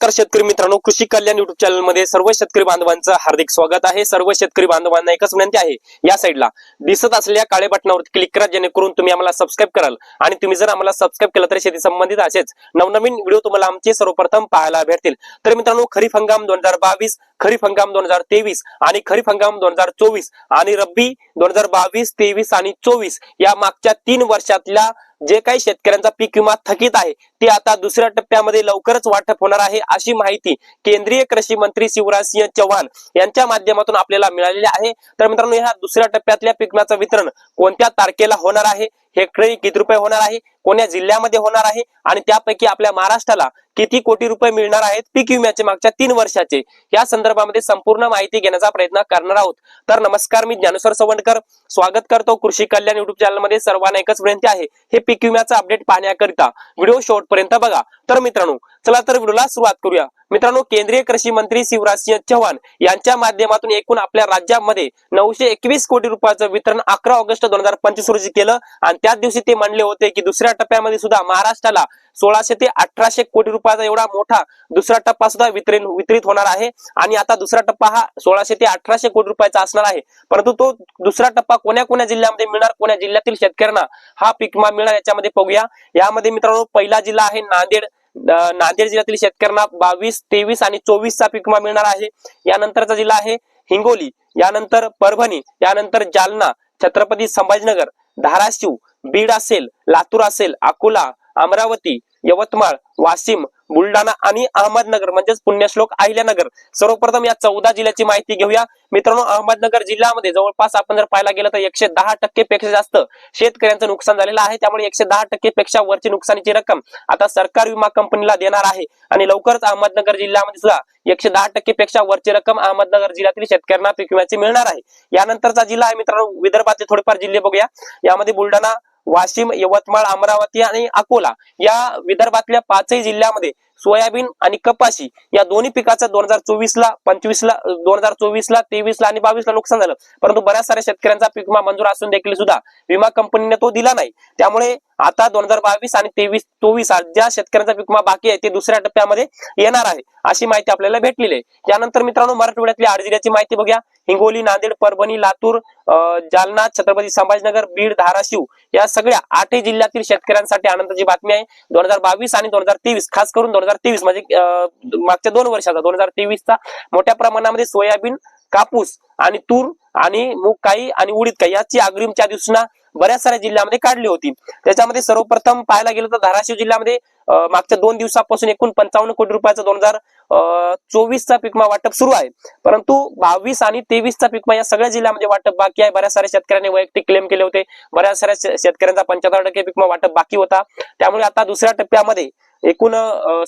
नमस्कार शेतकरी मित्रांनो कृषी कल्याण युट्यूब चॅनलमध्ये सर्व शेतकरी बांधवांचं हार्दिक स्वागत आहे. सर्व शेतकरी बांधवांना एकच विनंती आहे या साईडला दिसत असलेल्या काळे बटनावर क्लिक करा जेणेकरून तुम्ही आम्हाला सबस्क्राईब कराल. आणि तुम्ही जर आम्हाला सबस्क्राईब केलं तर शेती संबंधित असेच नवनवीन व्हिडिओ तुम्हाला आमचे सर्वप्रथम पाहायला भेटतील. तर मित्रांनो खरीप हंगाम दोन हजार बावीस खरीप हंगाम दोन हजार तेवीस आणि खरीप हंगाम दोन हजार चोवीस आणि रब्बी दोन हजार बावीस तेवीस आणि चोवीस या मागच्या तीन वर्षातल्या जे काही शेतकऱ्यांचा पीक विमा थकीत आहे ती आता दुसऱ्या टप्प्यामध्ये लवकरच वाटप होणार आहे अशी माहिती केंद्रीय कृषी मंत्री शिवराज सिंह चौहान यांच्या माध्यमातून आपल्याला मिळालेली आहे. तर मित्रांनो ह्या दुसऱ्या टप्प्यातल्या पीक वितरण कोणत्या तारखेला होणार आहे? हेक्टरी किती रुपये होणार आहे? कोण्या जिल्ह्यामध्ये होणार आहे? आणि त्यापैकी आपल्या महाराष्ट्राला किती कोटी रुपये मिळणार आहेत? पीक विम्याचे मागच्या तीन वर्षाचे. या संदर्भामध्ये संपूर्ण माहिती घेण्याचा प्रयत्न करणार आहोत. तर नमस्कार मी ज्ञानेश्वर सवंडकर. स्वागत करतो कृषी कल्याण युट्यूब चॅनलमध्ये. सर्वांना एकच विनंती आहे. हे पीक विम्याचं अपडेट पाहण्याकरिता व्हिडिओ शेवटपर्यंत बघा. तर मित्रांनो चला तर व्हिडिओला सुरुवात करूया. मित्रांनो केंद्रीय कृषी मंत्री शिवराज सिंह चौहान यांच्या माध्यमातून एकूण आपल्या राज्यामध्ये नऊशे एकवीस कोटी रुपयाचं वितरण अकरा ऑगस्ट दोन हजार पंचवीस रोजी केलं. आणि त्याच दिवशी ते म्हणले होते की दुसऱ्या टप्प्यामध्ये सुद्धा महाराष्ट्राला सोळाशे ते अठराशे कोटी रुपयाचा एवढा मोठा दुसरा टप्पा सुद्धा वितरण वितरित होणार आहे. आणि आता दुसरा टप्पा हा सोळाशे ते अठराशे कोटी रुपयाचा असणार आहे. परंतु तो दुसरा टप्पा कोण्या कोण्या जिल्ह्यामध्ये मिळणार कोण्या जिल्ह्यातील शेतकऱ्यांना हा पीक विमा मिळणार याच्यामध्ये बघूया. यामध्ये मित्रांनो पहिला जिल्हा आहे नांदेड. नांदेड जिल्ह्यातील शेतकऱ्यांना बावीस तेवीस आणि चोवीसचा पीक विमा मिळणार आहे. यानंतरचा जिल्हा आहे हिंगोली. यानंतर परभणी. यानंतर जालना. छत्रपती संभाजीनगर. धाराशिव. बीड असेल लातूर असेल अकोला अमरावती यवतमाळ वाशिम बुलढाणा आणि अहमदनगर म्हणजेच पुण्यश्लोक अहिल्यानगर. सर्वप्रथम या चौदा जिल्ह्याची माहिती घेऊया. मित्रांनो अहमदनगर जिल्ह्यामध्ये जवळपास आपण जर पाहायला गेलं तर एकशे दहा टक्के पेक्षा जास्त शेतकऱ्यांचं नुकसान झालेलं आहे. त्यामुळे एकशे दहा टक्के पेक्षा वरची नुकसानीची रक्कम आता सरकार विमा कंपनीला देणार आहे. आणि लवकरच अहमदनगर जिल्ह्यामध्ये सुद्धा एकशे दहा टक्के पेक्षा वरची रक्कम अहमदनगर जिल्ह्यातील शेतकऱ्यांना पीक विम्याची मिळणार आहे. यानंतरचा जिल्हा आहे मित्रांनो विदर्भातले थोडेफार जिल्हे बघूया. यामध्ये बुलढाणा वाशिम यवतमाळ अमरावती आणि अकोला या विदर्भातल्या पाचही जिल्ह्यामध्ये सोयाबीन आणि कपाशी या दोन्ही पिकाचं दोन हजार चोवीस ला पंचवीस ला दोन हजार चोवीस ला तेवीस ला आणि बावीस ला नुकसान झालं. परंतु बऱ्याच साऱ्या शेतकऱ्यांचा पीक विमा मंजूर असून देखील सुद्धा विमा कंपनीने तो दिला नाही. त्यामुळे आता दोन हजार बावीस आणि तेवीस चोवीस ज्या शेतकऱ्यांचा पीक विमा बाकी आहे ते दुसऱ्या टप्प्यामध्ये येणार आहे अशी माहिती आपल्याला भेटलेली आहे. यानंतर मित्रांनो मराठवाड्यातल्या आठ माहिती बघूया. हिंगोली नांदेड परभणी लातूर जालना छत्रपती संभाजीनगर बीड धाराशिव या सगळ्या आठही जिल्ह्यातील शेतकऱ्यांसाठी आनंदाची बातमी आहे. दोन हजार बावीस आणि दोन हजार तेवीस खास करून दोन हजार तेवीस म्हणजे मागच्या दोन वर्षाचा दोन हजार तेवीसचा मोठ्या प्रमाणामध्ये सोयाबीन कापूस आणि तूर आणि मूग काही आणि उडीद काही याची अग्रिमच्या दिवसांना बऱ्याच साऱ्या जिल्ह्यामध्ये काढली होती. त्याच्यामध्ये सर्वप्रथम पाहायला गेलं तर धाराशिव जिल्ह्यामध्ये मागच्या दोन दिवसापासून एकूण पंचावन्न कोटी रुपयाचा दोन हजार चोवीसचा पिकमा वाटप सुरू आहे. परंतु बावीस आणि तेवीसचा पिकमा या सगळ्या जिल्ह्यामध्ये वाटप बाकी आहे. बऱ्याच साऱ्या शेतकऱ्यांनी वैयक्तिक क्लेम केले होते. बऱ्याच साऱ्या शेतकऱ्यांचा पंच्याहत्तर टक्के पिकमा वाटप बाकी होता. त्यामुळे आता दुसऱ्या टप्प्यामध्ये एकूण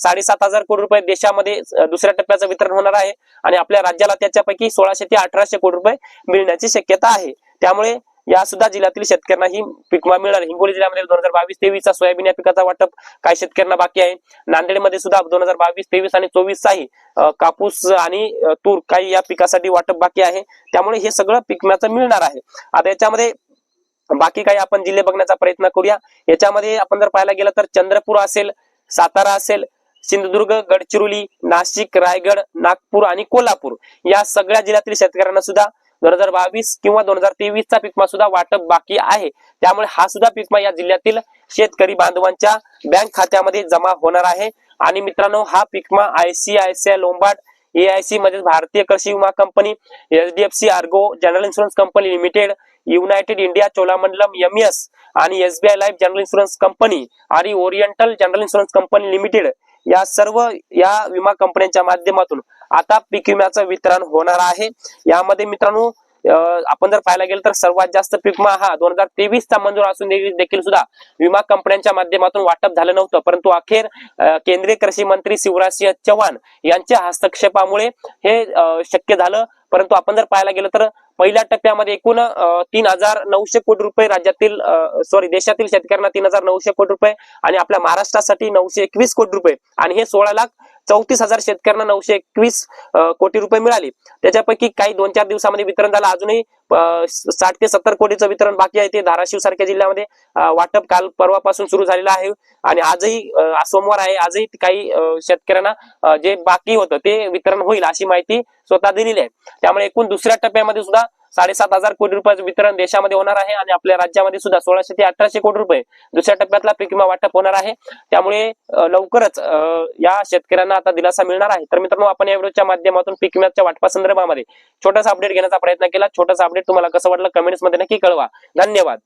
साडेसात हजार कोटी रुपये देशामध्ये दुसऱ्या टप्प्याचं वितरण होणार आहे. आणि आपल्या राज्याला त्याच्यापैकी सोळाशे ते अठराशे कोटी रुपये मिळण्याची शक्यता आहे. त्यामुळे या सुद्धा जिल्ह्यातील शेतकऱ्यांना ही पीक मिळणार हिंगोली जिल्ह्यामध्ये दोन हजार बावीस तेवीसचा सोयाबीन या पिकाचा वाटप काही शेतकऱ्यांना बाकी आहे. नांदेडमध्ये सुद्धा दोन हजार बावीस तेवीस आणि चोवीसचाही अं, कापूस आणि तूर काही या पिकासाठी वाटप बाकी आहे. त्यामुळे हे सगळं पीक मिळणार आहे. आता याच्यामध्ये बाकी काही आपण जिल्हे बघण्याचा प्रयत्न करूया. याच्यामध्ये आपण जर पाहायला गेलं तर चंद्रपूर असेल सातारा असेल सिंधुदुर्ग गडचिरोली नाशिक रायगड नागपूर आणि कोल्हापूर या सगळ्या जिल्ह्यातील शेतकऱ्यांना सुद्धा दोन हजार बावीस किंवा दोन हजार तेवीसचा पिकमा सुद्धा वाटप बाकी आहे. त्यामुळे हा सुद्धा पीकमा या जिल्ह्यातील शेतकरी बांधवांच्या बँक खात्यामध्ये जमा होणार आहे. आणि मित्रांनो हा पीकमा आयसीआयसीआय लोंबार्ड एआयसी म्हणजे भारतीय कृषी विमा company HDFC Ergo general insurance company limited united India Cholamandalam MS आणि SBI life general insurance company आणि oriental general insurance company limited या सर्व या विमा कंपन्यांच्या माध्यमातून आता पीक विम्याचं वितरण होणार आहे. यामध्ये मित्रांनो आपण जर पाहायला गेलं तर सर्वात जास्त पीक विमा हा दोन हजार तेवीस चा मंजूर असून देखील सुद्धा विमा कंपन्यांच्या माध्यमातून वाटप झालं नव्हतं. परंतु अखेर केंद्रीय कृषी मंत्री शिवराज सिंह चव्हाण यांच्या हस्तक्षेपामुळे हे शक्य झालं. परंतु आपण जर पाहायला गेलं तर पहिल्या टप्प्यामध्ये एकूण तीन हजार नऊशे कोटी रुपये राज्यातील सॉरी देशातील शेतकऱ्यांना तीन हजार नऊशे कोटी रुपये आणि आपल्या महाराष्ट्रासाठी नऊशे एकवीस कोटी रुपये आणि हे सोळा लाख चौतीस हजार शेतकऱ्यांना नऊशे एकवीस कोटी रुपये मिळाले. त्याच्यापैकी काही दोन चार दिवसामध्ये वितरण झालं. अजूनही अं, साठ ते सत्तर कोटीचं वितरण बाकी आहे ते धाराशिव सारख्या जिल्ह्यामध्ये वाटप काल परवापासून सुरू झालेलं आहे आणि आजही सोमवार आहे. आजही काही शेतकऱ्यांना जे बाकी होतं ते वितरण होईल अशी माहिती स्वतः दिलेली आहे. त्यामुळे एकूण दुसऱ्या टप्प्यामध्ये सुद्धा साडेसात हजार कोटी रुपयाचं वितरण देशामध्ये होणार आहे आणि आपल्या राज्यामध्ये सुद्धा सोळाशे ते अठराशे कोटी रुपये दुसऱ्या टप्प्यातला पीक विमा वाटप होणार आहे. त्यामुळे लवकरच या शेतकऱ्यांना आता दिलासा मिळणार आहे. तर मित्रांनो आपण या व्हिडिओच्या माध्यमातून पीक विम्याच्या वाटपासंदर्भामध्ये छोटासा अपडेट घेण्याचा प्रयत्न केला. छोटासा अपडेट तुम्हाला कसं वाटलं कमेंट्समध्ये नक्की कळवा. धन्यवाद.